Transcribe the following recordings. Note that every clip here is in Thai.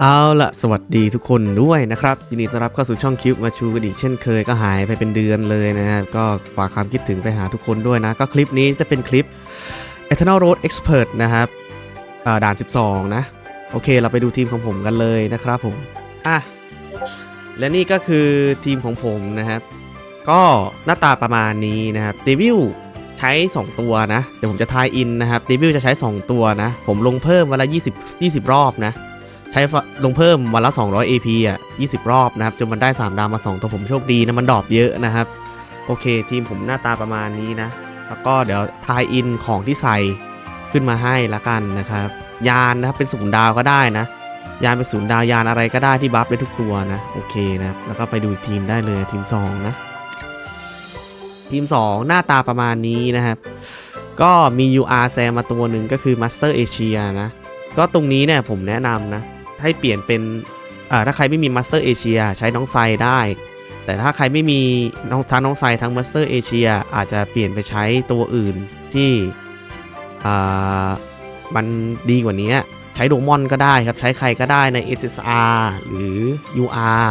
เอาละสวัสดีทุกคนด้วยนะครับยินดีต้อนรับเข้าสู่ช่องคิวมาชูกันอีกเช่นเคยก็หายไปเป็นเดือนเลยนะครับก็ฝากความคิดถึงไปหาทุกคนด้วยนะ ก็คลิปนี้จะเป็นคลิป Eternal Road Expert นะครับอ่าด่าน 12 นะ โอเคเราไปดูทีมของผมกันเลยนะครับผมอะและนี่ก็คือทีมของผมนะครับ ก็หน้าตาประมาณนี้นะครับเดวิลใช้ 2 ตัวนะ เดี๋ยวผมจะทายอินนะครับเดวิลจะใช้ 2 ตัวนะ ผมลงเพิ่มวันละ20 20 รอบนะ ใช้ลงเพิ่มวันละ 200 AP อะ 20 รอบนะครับ จนมันได้ 3 ดาวมา 2 ตัวผมโชคดีนะ มันดรอปเยอะนะครับ โอเค ทีมผมหน้าตาประมาณนี้นะ แล้วก็เดี๋ยวทายอินของที่ใส่ขึ้นมาให้ละกันนะครับ ยานนะครับ เป็นศูนย์ดาวก็ได้นะ ยานเป็นศูนย์ดาวยานอะไรก็ได้ที่บัฟได้ทุกตัวนะ โอเคนะ แล้วก็ไปดูทีมได้เลยทีม 2 นะ ทีม 2 หน้าตาประมาณนี้นะครับ ก็มี UR แซมมาตัวหนึ่งก็คือ Master Asia นะ ก็ตรงนี้เนี่ยผมแนะนำนะ ให้เปลี่ยนเป็นถ้าใครไม่มี Master Asia ใช้น้องไซได้ แต่ถ้าใครไม่มีน้องทั้งน้องไซทั้ง Master Asia อาจจะเปลี่ยนไปใช้ตัวอื่นที่มันดีกว่านี้ใช้โดมอนก็ได้ครับ ใช้ใครก็ได้ใน SSR หรือ UR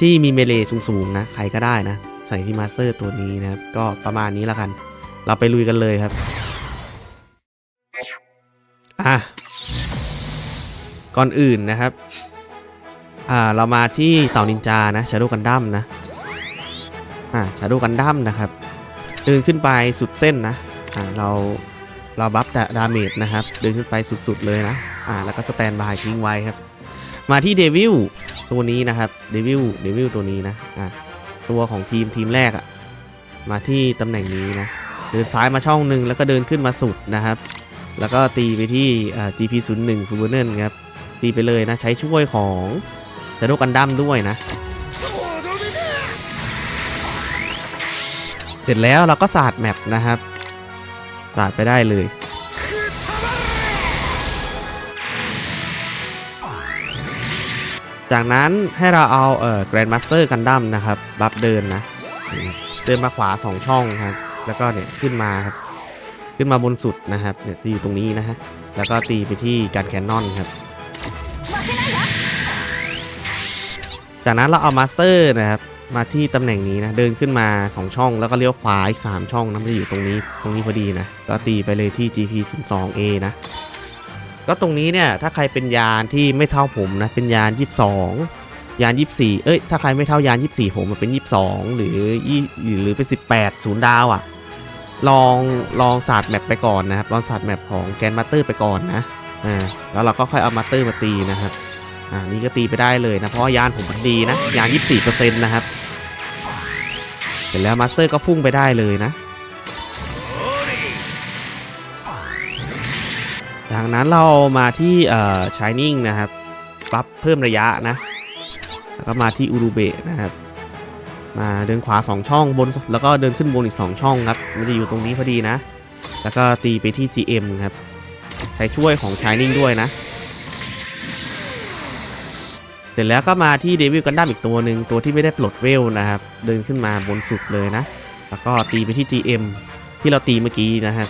ที่มีเมเลสูงๆนะ ใครก็ได้นะ ใส่ที่ Master ตัวนี้นะครับ ก็ประมาณนี้แล้วกัน เราไปลุยกันเลยครับ อะ ก่อนอื่นนะครับ อ่า เรามาที่เต่านินจานะชาโดกันดั้มนะ อ่าชาโดกันดั้มนะครับเดินขึ้นไปสุดเส้นนะ อ่า เรา เราบัฟแต่ดาเมจนะครับ เดินขึ้นไปสุดๆเลยนะ อ่า แล้วก็สแตนบายทิ้งไว้ครับ มาที่เดวิลตัวนี้นะครับ เดวิล เดวิลตัวนี้นะ อ่า ตัวของทีมทีมแรกอะมาที่ตำแหน่งนี้นะ เดินซ้ายมาช่องหนึ่งแล้วก็เดินขึ้นมาสุดนะครับ แล้วก็ตีไปที่ GP01 ฟูเบอร์เนนครับ ตีไปเลยนะ ใช้ช่วยของเซโรกันดั้มด้วยนะ เสร็จแล้วเราก็สาดแมปนะครับ สาดไปได้เลย จากนั้นให้เราเอาเอ่อ Grandmaster Gundam นะครับ บัฟเดินนะ เดินมาขวา 2 ช่องครับ แล้วก็เนี่ยขึ้นมาครับ ขึ้นมาบนสุดนะครับ เนี่ยจะอยู่ตรงนี้นะฮะแล้วก็ตีไปที่การแคนนอนครับ จากนั้นเราเอามาสเตอร์นะครับมาที่ตำแหน่งนี้นะเดินขึ้นมา 2 ช่องแล้วก็เลี้ยวขวาอีก 3 ช่องนะมันจะอยู่ตรงนี้ตรงนี้พอดีนะก็ตีไปเลยที่ GP 0 2 A นะก็ตรงนี้เนี่ยถ้าใครเป็นยานที่ไม่เท่าผมนะเป็นยาน 22 ยาน 24 เอ้ยถ้าใครไม่เท่ายาน 24 ผมมันเป็น 22 หรือ20หรือเป็น 18ศูนย์ดาวอะ่ะลองลองศาสตร์แมปไปก่อนนะครับลองศาสตร์แมปของแกนมาสเตอร์ไปก่อนนะอ่าแล้วเราก็ค่อยเอามาสเตอร์มาตีนะครับ อ่านี่ก็ตีไปได้เลยนะ เพราะยานผมมันดีนะ ยาน 24%นะครับเสร็จแล้วมาสเตอร์ก็พุ่งไปได้เลยนะจากนั้นเรามาที่เอ่อ Shining นะครับปรับเพิ่มระยะนะ แล้วก็มาที่อูรูเบะนะครับ มาเดินขวา 2 ช่องบน แล้วก็เดินขึ้นบนอีก 2 ช่องครับ มันจะอยู่ตรงนี้พอดีนะ แล้วก็ตีไปที่ GM ครับ ใช้ช่วยของ Shining ด้วยนะ เสร็จแล้วก็มาที่เดวิลกันดั้มอีกตัวหนึ่งตัวที่ไม่ได้ปลดเวลนะครับ เดินขึ้นมาบนสุดเลยนะ แล้วก็ตีไปที่ GM ที่เราตีเมื่อกี้นะครับ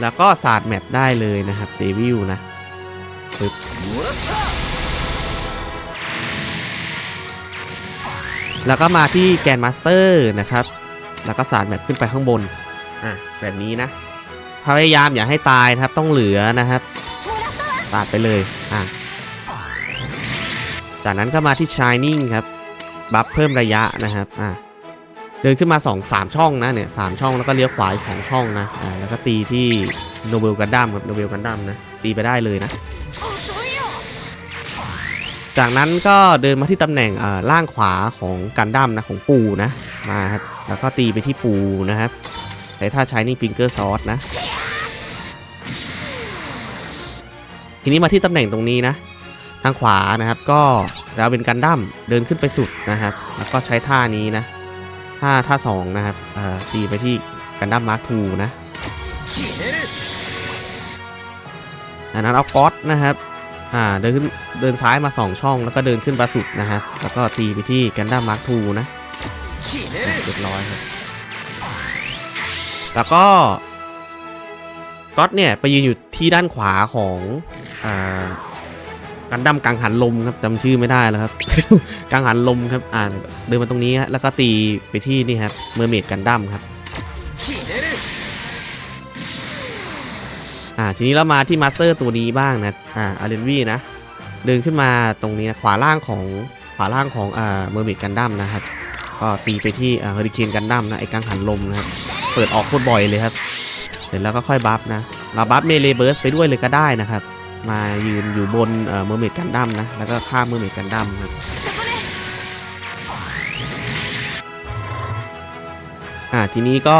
แล้วก็ศาสตร์แมปได้เลยนะครับเดวิลนะปึ๊บแล้วก็มาที่แกนมาสเตอร์นะครับ แล้วก็ศาสตร์แมปขึ้นไปข้างบนอะแบบนี้นะพยายามอย่าให้ตายนะครับต้องเหลือนะครับ ตัดไปเลยอะจากนั้นก็มาที่ Shining ครับ บัฟเพิ่มระยะนะครับอะเดินขึ้นมา 2 3 ช่องนะเนี่ยสช่องแล้วก็เลี้ยวขวาอีก2ช่องนะอ่าแล้วก็ตีที่โนเบลกันดั้มครับโนเบลกันดั้มนะตีไปได้เลยนะ จากนั้นก็เดินมาที่ตำแหน่งอ่าล่างขวาของกันดั้มนะของปูนะมาครับแล้วก็ตีไปที่ปูนะครับใช้ท่า Shining Finger Sword นะ ทีนี้มาที่ตำแหน่งตรงนี้นะ ทางขวานะครับก็เราเป็นกันดั้มเดินขึ้นไปสุดนะครับ แล้วก็ใช้ท่านี้นะท่าท่าสองนะครับตีไปที่กันดั้มมาร์คทูนะอันนั้นเอาก๊อตนะครับอ่าเดินขึ้นเดินซ้ายมา 2 ช่อง แล้วก็เดินขึ้นมาสุดนะครับแล้วก็ตีไปที่กันดั้มมาร์คทูนะอะเรียบร้อยครับแล้วก็ก๊อตเนี่ย ไปยืนอยู่ ที่ด้านขวาของอ่ากันดั้มกังหันลมครับจำชื่อไม่ได้แล้วครับ กังหันลมครับอ่าเดินมาตรงนี้ฮะแล้วก็ตีไปที่นี่ครับเมอร์เมดกันดั้มครับอ่าทีนี้เรามาที่มาสเตอร์ตัวนี้บ้างนะอ่าอาร์เรนวีนะเดินขึ้นมาตรงนี้นะขวาล่างของขวาล่างของอ่าเมอร์เมดกันดั้มนะครับก็ตีไปที่เฮอริเคนกันดั้มนะไอ้กังหันลมนะครับเปิดออกโคตรบ่อยเลยครับเสร็จแล้วก็ค่อยบัฟนะ เราบัฟเมเลเบิร์สไปด้วยเลยก็ได้นะครับ มายืนอยู่บนเอ่อเมอร์เมดกันดั้มนะ แล้วก็ฆ่าเมอร์เมดกันดั้มครับอ่าทีนี้ก็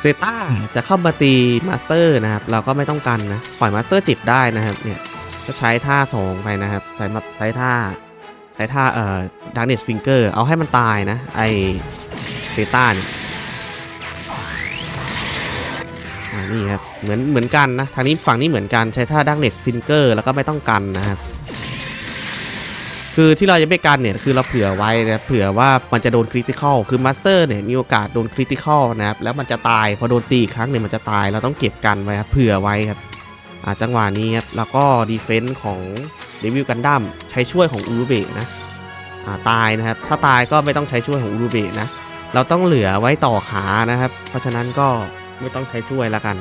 เซต้าจะเข้ามาตีมาสเตอร์นะครับ เราก็ไม่ต้องกันนะ ปล่อยมาสเตอร์จิบได้นะครับ เนี่ยก็ใช้ท่าสองไปนะครับ ใช้มาใช้ท่า ใช้ท่าเอ่อดาร์เนสฟิงเกอร์เอาให้มันตายนะ ไอเซต้าเนี่ย นี่ครับ เหมือนเหมือนกันนะ ทางนี้ฝั่งนี้เหมือนกันใช้ท่าดักเนสฟินเกอร์แล้วก็ไม่ต้องกันนะครับ คือที่เราจะไม่กันเนี่ยคือเราเผื่อไว้นะเผื่อว่ามันจะโดนคริติคอลคือมาสเตอร์เนี่ยมีโอกาสโดนคริติคอลนะครับแล้วมันจะตายพอโดนตีครั้งเนี่ยมันจะตายเราต้องเก็บกันไว้ครับเผื่อไว้ครับอ่าจังหวะนี้ครับแล้วก็ดีเฟนส์ของเดวิลกันดั้มใช้ช่วยของอูรุเบะนะอ่าตายนะครับ ถ้าตายก็ไม่ต้องใช้ช่วยของอูรุเบะนะเราต้องเหลือไว้ต่อขานะครับ เพราะฉะนั้นก็ ไม่ต้องใช้ช่วยละกัน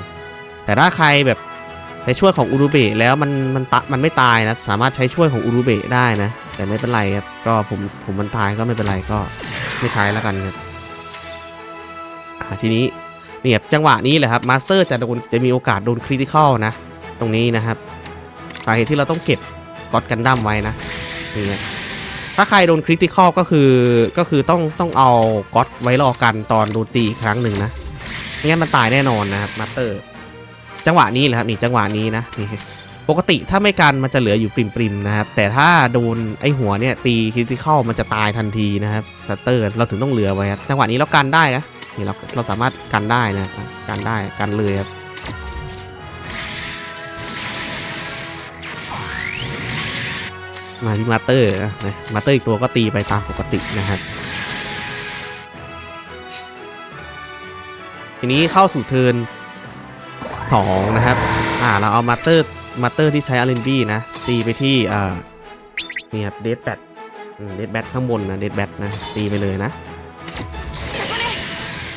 แต่ถ้าใครแบบใช้ช่วยของอูรุเบะแล้วมันมันตะมันไม่ตายนะ สามารถใช้ช่วยของอูรุเบะได้นะ แต่ไม่เป็นไรครับ ก็ผมผมมันตายก็ไม่เป็นไรก็ไม่ใช้ละกันครับทีนี้เนี่ยจังหวะนี้แหละครับมาสเตอร์จะโดนจะมีโอกาสโดนคริติคอลนะ ตรงนี้นะครับสาเหตุที่เราต้องเก็บก็อดกันดั้มไว้นะนี่ถ้าใครโดนคริติคอลก็คือก็คือต้องต้องเอาก็อดไว้รอกันตอนโดนตีอีกครั้งหนึ่งนะ ไม่งั้นมันตายแน่นอนนะครับมาสเตอร์ จังหวะนี้แหละครับนี่จังหวะนี้นะนี่ปกติถ้าไม่กันมันจะเหลืออยู่ปริมๆนะครับ แต่ถ้าโดนไอหัวเนี่ยตีคริติคอลมันจะตายทันทีนะครับมาสเตอร์เราถึงต้องเหลือไว้ครับจังหวะนี้เรากันได้นะนี่เราเราสามารถกันได้นะครับกันได้กันเลยครับมาที่มาสเตอร์นะมาสเตอร์อีกตัวก็ตีไปตามปกตินะครับ ทีนี้เข้าสู่เทิร์นสองนะครับ อ่า เราเอามาสเตอร์ มาสเตอร์ที่ใช้อารีนบี้นะ ตีไปที่อ่านี่ครับเดดแบทเดดแบทข้างบนนะ เดดแบทนะ ตีไปเลยนะ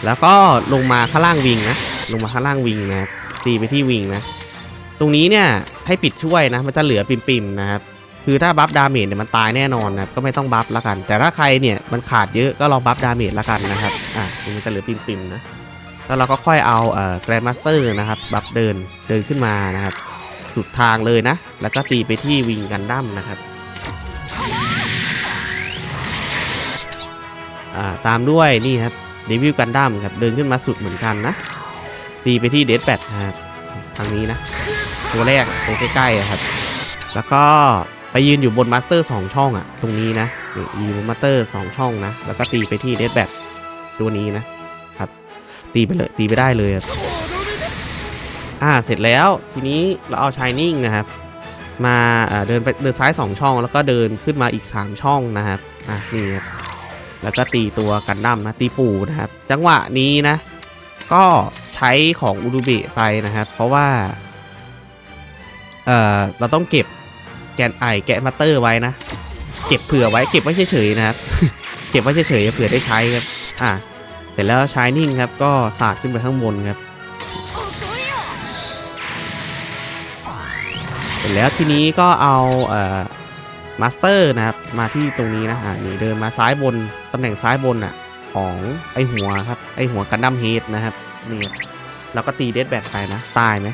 แล้วก็ลงมาข้างล่างวิงนะ ลงมาข้างล่างวิงนะครับ ตีไปที่วิงนะ ตรงนี้เนี่ยให้ปิดช่วยนะ มันจะเหลือปิ่มๆนะครับ คือถ้าบัฟดาเมจเนี่ยมันตายแน่นอนนะครับก็ไม่ต้องบัฟละกัน แต่ถ้าใครเนี่ยมันขาดเยอะก็ลองบัฟดาเมจละกันนะครับ อะมันจะเหลือปิ่มๆนะ แล้วเราก็ค่อยเอาเอ่อแกรนด์มาสเตอร์นะครับบัฟเดินเดินขึ้นมานะครับสุดทางเลยนะ แล้วก็ตีไปที่วิงกันดั้มนะครับาตามด้วยนี่ครับเดวิลกันดั้มครับเดินขึ้นมาสุดเหมือนกันนะ ตีไปที่เดดแบทนะครับทางนี้นะ ตัวแรกตัวใกล้ๆอะครับ แล้วก็ไปยืนอยู่บนมาสเตอร์สองช่องอะ่ะตรงนี้นะยืนบนมาสเตอร์สองช่องนะ แล้วก็ตีไปที่เดดแบทตัวนี้นะ ตีไปเลยตีไปได้เลยอ่าเสร็จแล้วทีนี้เราเอาชายนิ่งนะครับ มาเดินไปเดินซ้าย 2 ช่อง แล้วก็เดินขึ้นมาอีก 3 ช่องนะครับอะนี่ครับแล้วก็ตีตัวกันดั้มนะตีปูนะครับ จังหวะนี้นะ ก็ใช้ของอุรุเบะไปนะครับ เพราะว่าเออเราต้องเก็บแกนไอแกะมาเตอร์ไว้นะ เก็บเผื่อไว้เก็บไว้เฉยๆนะครับ เก็บไว้เฉยๆเผื่อได้ใช้ครับ อะ เสร็จแล้วชายนิ่งครับก็สาดขึ้นไปข้างบนครับ เสร็จแล้วทีนี้ก็เอาเอ่อมาสเตอร์นะครับมาที่ตรงนี้นะอ่านี่เดินมาซ้ายบนตำแหน่งซ้ายบนอะของไอหัวครับไอหัวกันดั้มเฮดนะครับนี่แล้วก็ตีเดดแบทไปนะ ตายไหม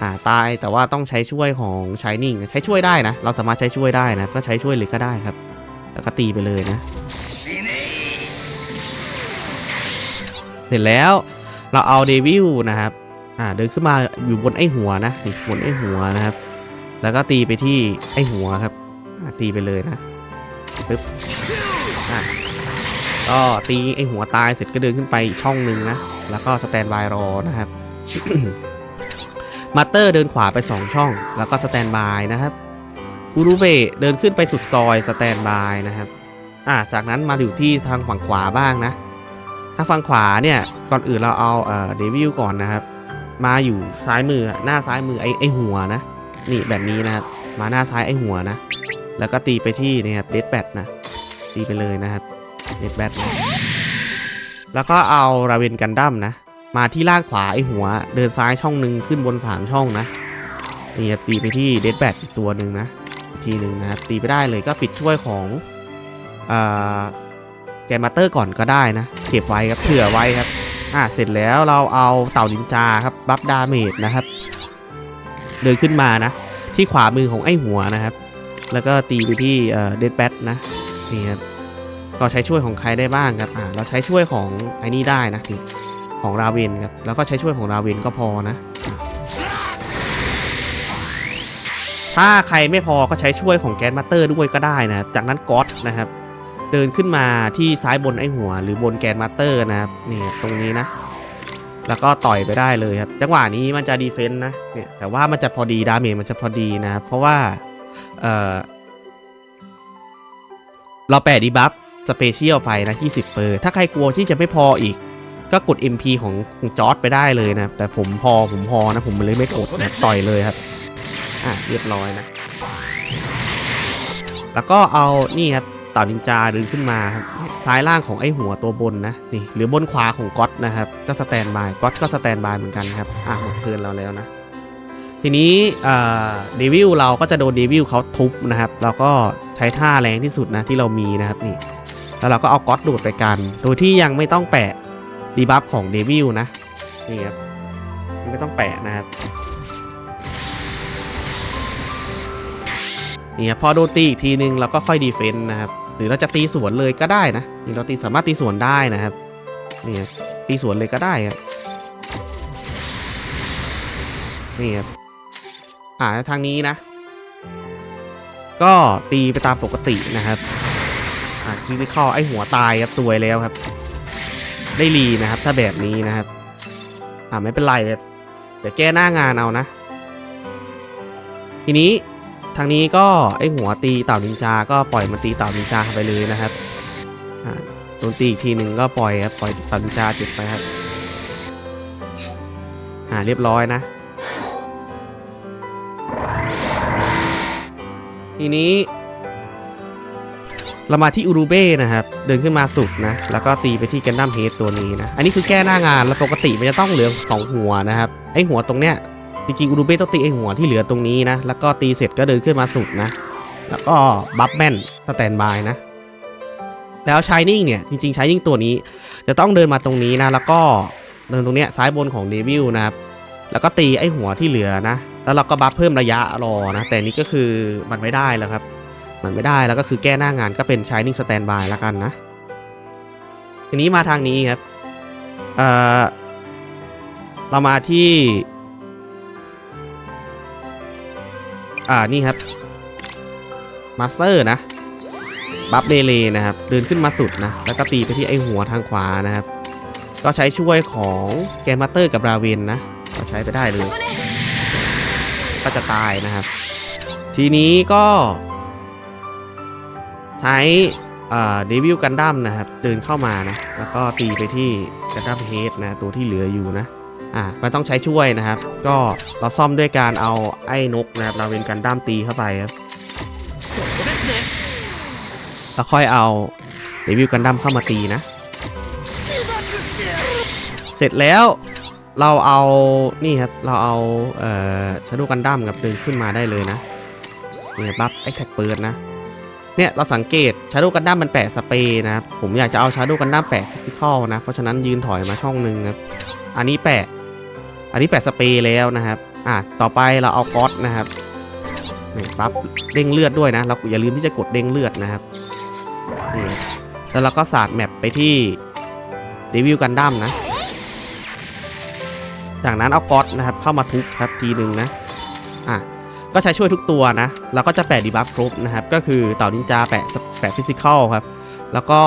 อ่าตายแต่ว่าต้องใช้ช่วยของชายนิ่งใช้ช่วยได้นะ เราสามารถใช้ช่วยได้นะ ก็ใช้ช่วยเลยก็ได้ครับ แล้วก็ตีไปเลยนะ เสร็จแล้วเราเอาเดวิลนะครับอ่าเดินขึ้นมาอยู่บนไอหัวนะนี่บนไอหัวนะครับ แล้วก็ตีไปที่ไอหัวครับตีไปเลยนะปึ๊บอะก็ตีไอหัวตายเสร็จก็เดินขึ้นไปอีกช่องหนึ่งนะ แล้วก็สแตนบายรอนะครับมาเตอร์เดินขวาไป 2 ช่อง แล้วก็สแตนบายนะครับอูรุเบะเดินขึ้นไปสุดซอยสแตนบายนะครับ อ่าจากนั้นมาอยู่ที่ทางฝั่งขวาบ้างนะางฝั่งขวาเนี่ยก่อนอื่นเราเอาเอ่อเดวิลก่อนนะครับ มาอยู่ซ้ายมือหน้าซ้ายมือไอ้ไอ้หัวนะนี่แบบนี้นะครับมาหน้าซ้ายไอ้หัวนะ แล้วก็ตีไปที่นี่ครับเดดแบทนะตีไปเลยนะครับเดดแบทนะแล้วก็เอาราเวนกันดั้มนะ มาที่ลางขวาไอ้หัว เดินซ้ายช่องหนึ่งขึ้นบนสามช่องนะนี่ครับตีไปที่เดดแบทอีกตัวหนึ่งนะทีหนึ่งนะครับตีไปได้เลยก็ปิดช่วยของเอ่าแกนมาเตอร์ก่อนก็ได้นะ เก็บไว้ครับเผื่อไว้ครับ อ่าเสร็จแล้วเราเอาเต่านินจาครับบัฟดาเมจนะครับ เดินขึ้นมานะ ที่ขวามือของไอ้หัวนะครับ แล้วก็ตีไปที่เดดแบทนะนี่ครับเราใช้ช่วยของใครได้บ้างครับอ่าเราใช้ช่วยของไอ้นี่ได้นะนี่ของราเวนครับแล้วก็ใช้ช่วยของราเวนก็พอนะ ถ้าใครไม่พอก็ใช้ช่วยของแกนมาสเตอร์ด้วยก็ได้นะครับจากนั้นก๊อตนะครับ เดินขึ้นมาที่ซ้ายบนไอหัว หรือบนแกนมาสเตอร์นะครับนี่ตรงนี้นะ แล้วก็ต่อยไปได้เลยครับ จังหวะนี้มันจะดีเฟนต์นะเนี่ยแต่ว่ามันจะพอดีดาเมจมันจะพอดีนะครับเพราะว่าเออเราแปะดีบัฟสเปเชียลไปนะ 20 เปอร์ ถ้าใครกลัวที่จะไม่พออีก ก็กด MP ของของจอร์ดไปได้เลยนะ แต่ผมพอผมพอนะ ผมเลยไม่กดนะต่อยเลยครับ อะ เรียบร้อยนะ แล้วก็เอานี่ครับ เต่านินจาเดินขึ้นมาครับซ้ายล่างของไอ้หัวตัวบนนะนี่หรือบนขวาของก๊อตนะครับก็สแตนบายก๊อตก็สแตนบายเหมือนกันครับอะหมดเทิร์นเราแล้วนะทีนี้เดวิลเราก็จะโดนเดวิลเขาทุบนะครับเราก็ใช้ท่าแรงที่สุดนะที่เรามีนะครับนี่แล้วเราก็เอาก๊อตดูดไปกัน โดยที่ยังไม่ต้องแปะดีบัฟของเดวิลนะนี่ครับไม่ต้องแปะนะครับเนี่ยพอโดนตีอีกทีนึงเราก็ค่อยดีเฟนต์นะครับ รือเราจะตีสวนเลยก็ได้นะนี่เราตีสามารถตีสวนได้นะครับนี่ครับตีสวนเลยก็ได้ครับนี่ครับอ่าทางนี้นะ ก็ตีไปตามปกตินะครับอ่าคีที่เข้าไอหัวตายครับสวยแล้วครับ ได้รีนะครับ ถ้าแบบนี้นะครับอ่าไม่เป็นไรครับเดี๋ยวแก้หน้างานเอานะ ทีนี้างนี้ก็ไอหัวตีเต่านินจา ก็ปล่อยมันตีเต่านินจาไปเลยนะครับโดนตีอีกทีหนึ่งก็ปล่อยครับปล่อยเต่านินจาจ็บไปครับอ่าเรียบร้อยนะ ทีนี้เรามาที่อูรูเบ้นะครับ เดินขึ้นมาสุดนะ แล้วก็ตีไปที่แกนดัมเฮดตัวนี้นะ อันนี้คือแก้หน้างานแล้วปกติมันจะต้องเหลือสองหัวนะครับ ไอหัวตรงเนี้ย จริงๆอูรูเบ้ต้องตีไอหัวที่เหลือตรงนี้นะ แล้วก็ตีเสร็จก็เดินขึ้นมาสุดนะ แล้วก็บัฟแมนสแตนบายนะ แล้วชายนิ่งเนี่ยจริงๆชายนิ่งตัวนี้ จะต้องเดินมาตรงนี้นะ แล้วก็เดินตรงเนี้ยซ้ายบนของเดวิลนะครับ แล้วก็ตีไอหัวที่เหลือนะ แล้วเราก็บัฟเพิ่มระยะรอนะ แต่นี่ก็คือมันไม่ได้แล้วครับ มันไม่ได้แล้วก็คือแก้หน้างานก็เป็นชายนิ่งสแตนบายแล้วกันนะ ทีนี้มาทางนี้ครับ เอ่อเรามาที่ อ่านี่ครับมาสเตอร์นะบัฟเบเลนะครับ เดินขึ้นมาสุดนะ แล้วก็ตีไปที่ไอหัวทางขวานะครับ ก็ใช้ช่วยของแกนมาสเตอร์กับราเวนนะ ก็ใช้ไปได้เลย ก็จะตายนะครับ ทีนี้ก็ ใช้เดวิลกันดั้มนะครับ เดินเข้ามานะ แล้วก็ตีไปที่กันดั้มเฮดนะ ตัวที่เหลืออยู่นะ อะมันต้องใช้ช่วยนะครับ ก็เราซ่อมด้วยการเอาไอ้นกนะครับเราเป็นกันด้ามตีเข้าไปครับแล้วค่อยเอาเดวิลกันดั้มเข้ามาตีนะ เสร็จแล้วเราเอานี่ครับเราเอาเอ่อชาร์ดกันดั้มกับดินขึ้นมาได้เลยนะเนี่ยบัฟไอ้แท็กเปิดนะเนี่ยเราสังเกตชาร์ดกันดั้มมันแปะสเปรย์นะครับผมอยากจะเอาชาร์ดกันดั้มแปะฟิสิกอลนะเพราะฉะนั้นยืนถอยมาช่องหนึ่งครับอันนี้แปะ อันนี้แปะสเปรย์แล้วนะครับ อะ ต่อไปเราเอาก๊อตนะครับนี่ปั๊บเด้งเลือดด้วยนะ เราอย่าลืมที่จะกดเด้งเลือดนะครับนี่แล้วเราก็สาดแมปไปที่เดวิลกันดั้มนะ จากนั้นเอาก๊อตนะครับเข้ามาทุบครับทีหนึ่งนะ อะ ก็ใช้ช่วยทุกตัวนะ เราก็จะแปะดีบัฟครบนะครับ ก็คือเต่านินจาแปะแปะฟิสิกอลครับ แล้วก็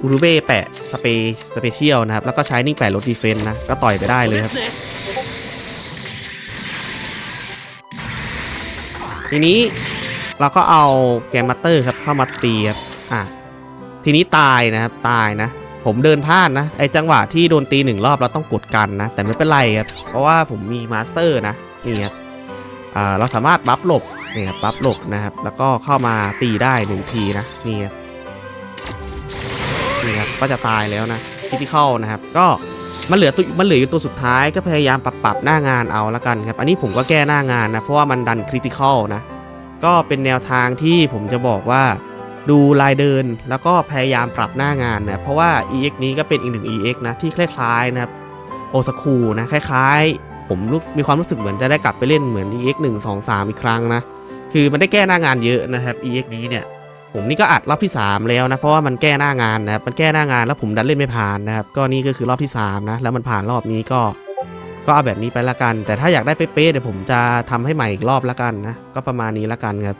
อูรูเบ้แปะสเปสเปเชียลนะครับ แล้วก็ใช้นิ่งแปะลดดีเฟนต์นะ ก็ต่อยไปได้เลยครับ ทีนี้เราก็เอาแกมมาเตอร์ครับเข้ามาตีครับอะทีนี้ตายนะครับตายนะ ผมเดินพลาดนะไอจังหวะที่โดนตีหนึ่งรอบเราต้องกดกันนะ แต่ไม่เป็นไรครับเพราะว่าผมมีมาสเตอร์นะนี่ครับอ่าเราสามารถบัฟหลบนี่ครับบัฟหลบนะครับแล้วก็เข้ามาตีได้หนึ่งทีนะนี่ครับนี่ครับก็จะตายแล้วนะพิธีเข้านะครับ ก็ มันเหลือตัวมันเหลืออยู่ตัวสุดท้ายก็พยายามปรับปรับหน้างานเอาละกันครับ อันนี้ผมก็แก้หน้างานนะ เพราะว่ามันดันคริติคอลนะ ก็เป็นแนวทางที่ผมจะบอกว่าดูลายเดินแล้วก็พยายามปรับหน้างานนะเพราะว่า EX นี้ก็เป็นอีกหนึ่ง EX นะที่คล้ายๆนะครับโอสคูนะคล้ายๆ ผมรู้มีความรู้สึกเหมือนจะได้กลับไปเล่นเหมือน EX 1 2 3 อีกครั้งนะ คือมันได้แก้หน้างานเยอะนะครับ EX นี้เนี่ย ผมนี่ก็อัดรอบที่ 3 แล้วนะเพราะว่ามันแก้หน้างานนะครับมันแก้หน้างานแล้วผมดันเล่นไม่ผ่านนะครับก็นี่ก็คือรอบที่3นะแล้วมันผ่านรอบนี้ก็ ก็เอาแบบนี้ไปละกัน แต่ถ้าอยากได้เป๊ะๆเดี๋ยวผมจะทำให้ใหม่อีกรอบละกันนะก็ประมาณนี้ละกันครับ